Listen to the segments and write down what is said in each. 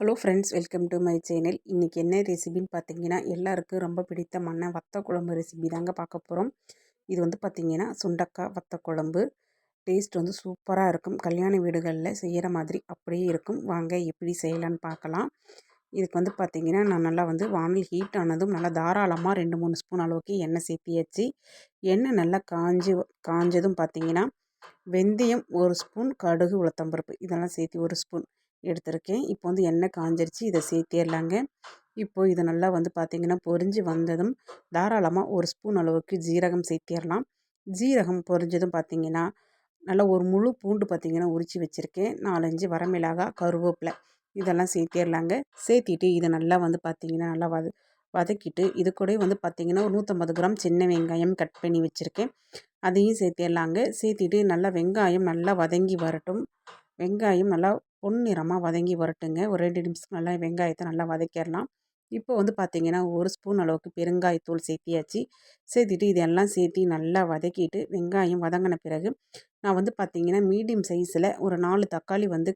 Hello friends welcome to my channel. இன்றைக்கி என்ன ரெசிபின்னு பார்த்தீங்கன்னா எல்லாருக்கும் ரொம்ப பிடித்தமான வத்த குழம்பு ரெசிபி தாங்க பார்க்க போகிறோம் இது வந்து பார்த்திங்கன்னா சுண்டக்காய் வத்த குழம்பு டேஸ்ட் வந்து சூப்பராக இருக்கும். கல்யாண வீடுகளில் செய்கிற மாதிரி அப்படியே இருக்கும். வாங்க எப்படி செய்யலான்னு பார்க்கலாம் இதுக்கு வந்து பார்த்திங்கன்னா நான் நல்லா வந்து வானல் ஹீட் ஆனதும் நல்லா தாராளமாக ரெண்டு மூணு ஸ்பூன் அளவுக்கு எண்ணெய் சேர்த்தியாச்சு. எண்ணெய் நல்லா காஞ்சி காஞ்சதும் பார்த்திங்கன்னா வெந்தயம் ஒரு ஸ்பூன் கடுகு உளுத்தம்பருப்பு இதெல்லாம் சேர்த்து ஒரு ஸ்பூன் எடுத்திருக்கேன். இப்போ வந்து எண்ணெய் காஞ்சிருச்சு. இதை சேர்த்திடலாங்க இப்போ இது நல்லா வந்து பார்த்திங்கன்னா பொரிஞ்சு வந்ததும் தாராளமாக ஒரு ஸ்பூன் அளவுக்கு ஜீரகம் சேர்த்திடலாம் ஜீரகம் பொரிஞ்சதும் பார்த்திங்கன்னா நல்லா ஒரு முழு பூண்டு பார்த்திங்கன்னா உரித்து வச்சுருக்கேன். நாலஞ்சு வரமிளகாய் கருவேப்பிலை இதெல்லாம் சேர்த்திடலாங்க சேர்த்திட்டு இதை நல்லா வந்து பார்த்திங்கன்னா நல்லா வத வதக்கிட்டு இது கூட வந்து பார்த்திங்கன்னா ஒரு நூற்றம்பது கிராம் சின்ன வெங்காயம் கட் பண்ணி வச்சுருக்கேன். அதையும் சேர்த்திடலாங்க சேர்த்திட்டு நல்லா வெங்காயம் நல்லா வதங்கி வரட்டும். வெங்காயம் நல்லா பொன்னிறமாக வதங்கி வரட்டுங்க. ஒரு ரெண்டு நிமிஷம் நல்லா வெங்காயத்தை நல்லா வதக்கிடலாம் இப்போ வந்து பார்த்திங்கன்னா ஒரு ஸ்பூன் அளவுக்கு பெருங்காயத்தூள் சேர்த்தியாச்சு. சேர்த்துட்டு இதெல்லாம் சேர்த்தி நல்லா வதக்கிட்டு வெங்காயம் வதங்கின பிறகு நான் வந்து பார்த்திங்கன்னா மீடியம் சைஸில் ஒரு நாலு தக்காளி வந்து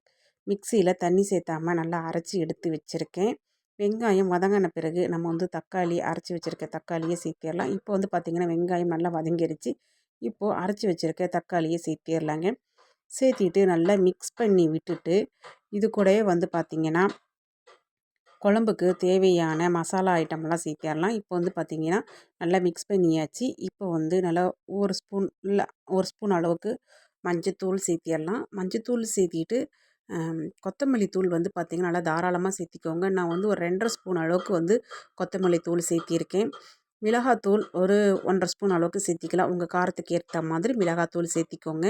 மிக்சியில் தண்ணி சேர்த்தாமல் நல்லா அரைச்சி எடுத்து வச்சுருக்கேன். வெங்காயம் வதங்கின பிறகு நம்ம வந்து தக்காளி அரைச்சி வச்சுருக்க தக்காளியை சேர்த்திடலாம் இப்போ வந்து பார்த்திங்கன்னா வெங்காயம் நல்லா வதங்கிருச்சு. இப்போது அரைச்சி வச்சுருக்க தக்காளியை சேர்த்திடலாங்க சேர்த்திட்டு நல்லா மிக்ஸ் பண்ணி விட்டுட்டு இது கூடவே வந்து பார்த்திங்கன்னா குழம்புக்கு தேவையான மசாலா ஐட்டம்லாம் சேர்த்திடலாம் இப்போ வந்து பார்த்திங்கன்னா நல்லா மிக்ஸ் பண்ணியாச்சு. இப்போ வந்து நல்லா ஒரு ஸ்பூன் இல்லை ஒரு ஸ்பூன் அளவுக்கு மஞ்சத்தூள் சேர்த்திடலாம் மஞ்சத்தூள் சேர்த்திட்டு கொத்தமல்லி தூள் வந்து பார்த்திங்கன்னா நல்லா தாராளமாக சேர்த்திக்கோங்க. நான் வந்து ஒரு ரெண்டரை ஸ்பூன் அளவுக்கு வந்து கொத்தமல்லி தூள் சேர்த்திருக்கேன். மிளகாத்தூள் ஒரு ஒன்றரை ஸ்பூன் அளவுக்கு சேர்த்திக்கலாம். உங்கள் காரத்துக்கு ஏற்ற மாதிரி மிளகாத்தூள் சேர்த்திக்கோங்க.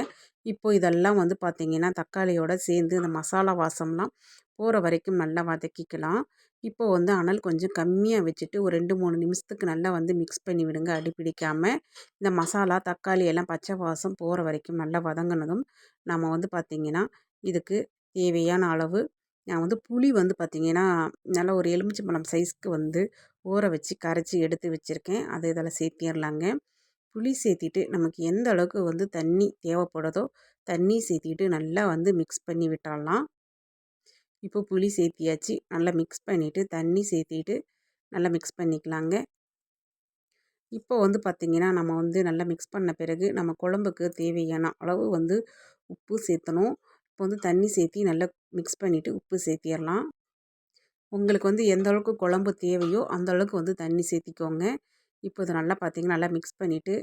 இப்போது இதெல்லாம் வந்து பார்த்திங்கன்னா தக்காளியோடு சேர்ந்து இந்த மசாலா வாசம்லாம் போகிற வரைக்கும் நல்லா வதக்கிக்கலாம். இப்போ வந்து அனல் கொஞ்சம் கம்மியாக வச்சுட்டு ஒரு ரெண்டு மூணு நிமிஷத்துக்கு நல்லா வந்து மிக்ஸ் பண்ணி விடுங்க. அடி பிடிக்காமல் இந்த மசாலா தக்காளி எல்லாம் பச்சை வாசம் போகிற வரைக்கும் நல்லா வதங்கினதும் நம்ம வந்து பார்த்திங்கன்னா இதுக்கு தேவையான அளவு நான் வந்து புளி வந்து பார்த்திங்கன்னா நல்லா ஒரு எலுமிச்சம்பழம் சைஸ்க்கு வந்து ஊற வச்சு கரைச்சி எடுத்து வச்சுருக்கேன். அதை இதில் சேர்த்திடலாங்க புளி சேர்த்திட்டு நமக்கு எந்த அளவுக்கு வந்து தண்ணி தேவைப்படுதோ தண்ணி சேர்த்திட்டு நல்லா வந்து மிக்ஸ் பண்ணி விட்டுடலாம் இப்போ புளி சேர்த்தியாச்சு நல்லா மிக்ஸ் பண்ணிவிட்டு தண்ணி சேர்த்திட்டு நல்லா மிக்ஸ் பண்ணிக்கலாங்க. இப்போ வந்து பார்த்திங்கன்னா நம்ம வந்து நல்லா மிக்ஸ் பண்ண பிறகு நம்ம குழம்புக்கு தேவையான அளவு வந்து உப்பு சேர்த்தணும் இப்போ வந்து தண்ணி சேர்த்தி நல்லா மிக்ஸ் பண்ணிவிட்டு உப்பு சேர்த்திடலாம் உங்களுக்கு வந்து எந்த அளவுக்கு குழம்பு தேவையோ அந்த அளவுக்கு வந்து தண்ணி சேர்த்திக்கோங்க. இப்போ இதை நல்லா பார்த்திங்கன்னா நல்லா மிக்ஸ் பண்ணிவிட்டு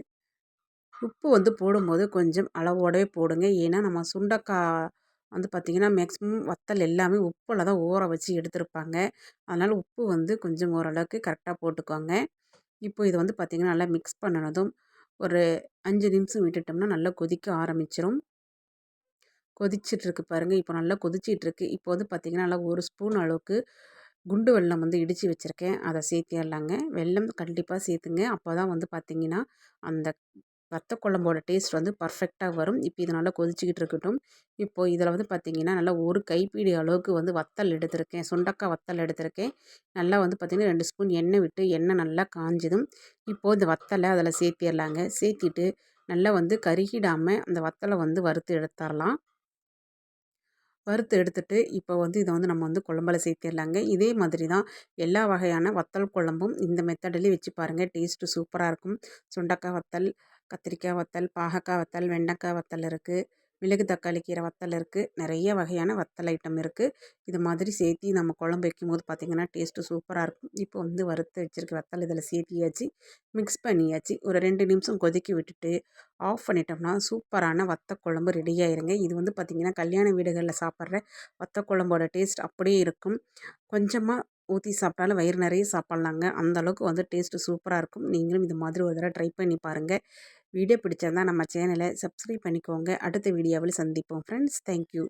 உப்பு வந்து போடும்போது கொஞ்சம் அளவோடவே போடுங்க. ஏன்னா நம்ம சுண்டக்காய் வந்து பார்த்திங்கன்னா மேக்ஸிமம் வத்தல் எல்லாமே உப்பில் தான் ஊற வச்சு எடுத்திருப்பாங்க. அதனால் உப்பு வந்து கொஞ்சம் ஓரளவுக்கு கரெக்டாக போட்டுக்கோங்க. இப்போ இதை வந்து பார்த்திங்கன்னா நல்லா மிக்ஸ் பண்ணினதும் ஒரு அஞ்சு நிமிஷம் விட்டுட்டோம்னா நல்லா கொதிக்க ஆரம்பிச்சிடும் கொதிச்சிட்ருக்கு பாருங்கள் இப்போ நல்லா கொதிச்சிட்ருக்கு இப்போ வந்து பார்த்திங்கன்னா நல்லா ஒரு ஸ்பூன் அளவுக்கு குண்டு வெல்லம் வந்து இடித்து வச்சுருக்கேன். அதை சேர்த்திடலாங்க வெல்லம் கண்டிப்பாக சேர்த்துங்க. அப்போ தான் வந்து பார்த்திங்கன்னா அந்த வத்த குழம்போட டேஸ்ட் வந்து பர்ஃபெக்டாக வரும். இப்போ இது நல்லா கொதிச்சிக்கிட்டு இருக்கட்டும். இப்போது இதில் வந்து பார்த்திங்கன்னா நல்லா ஒரு கைப்பிடி அளவுக்கு வந்து வத்தல் எடுத்திருக்கேன். சுண்டக்காய் வத்தல் எடுத்திருக்கேன். நல்லா வந்து பார்த்திங்கன்னா ரெண்டு ஸ்பூன் எண்ணெய் விட்டு எண்ணெய் நல்லா காஞ்சதும் இப்போது இந்த வத்தலை அதில் சேர்த்திடலாங்க சேர்த்திட்டு நல்லா வந்து கருகிடாமல் அந்த வத்தலை வந்து வறுத்து எடுத்துடலாம் வறுத்து எடுத்துட்டு இப்போ வந்து இதை வந்து நம்ம வந்து குழம்புல சேர்த்திடலாங்க இதே மாதிரி தான் எல்லா வகையான வத்தல் குழம்பும் இந்த மெத்தடிலே வச்சு பாருங்கள் டேஸ்ட்டு சூப்பராக இருக்கும். சுண்டக்காய் வத்தல் கத்திரிக்காய் வத்தல் பாகக்காய் வத்தல் வெண்டைக்காய் வத்தல் இருக்குது மிளகு தக்காளி கீரை வத்தல் இருக்குது நிறைய வகையான வத்தல் ஐட்டம் இருக்குது இது மாதிரி சேர்த்தி நம்ம குழம்பு வைக்கும்போது பார்த்திங்கன்னா டேஸ்ட்டு சூப்பராக இருக்கும். இப்போ வந்து வறுத்து வச்சுருக்க வத்தல் இதில் சேர்த்தியாச்சு. மிக்ஸ் பண்ணியாச்சு. ஒரு ரெண்டு நிமிஷம் கொதிக்க விட்டுட்டு ஆஃப் பண்ணிட்டோம்னா சூப்பரான வத்த குழம்பு ரெடி ஆயிருங்க. இது வந்து பார்த்திங்கன்னா கல்யாண வீடுகளில் சாப்பிட்ற வத்த குழம்போட டேஸ்ட் அப்படியே இருக்கும். கொஞ்சமாக ஊற்றி சாப்பிட்டாலும் வயிறு நிறைய சாப்பிட்லாங்க. அந்தளவுக்கு வந்து டேஸ்ட்டு சூப்பராக இருக்கும். நீங்களும் இது மாதிரி ஒரு தடவை ட்ரை பண்ணி பாருங்கள் வீடியோ பிடிச்சிருந்தால் நம்ம சேனலை சப்ஸ்கிரைப் பண்ணிக்கோங்க. அடுத்த வீடியோவில் சந்திப்போம். Friends thank you.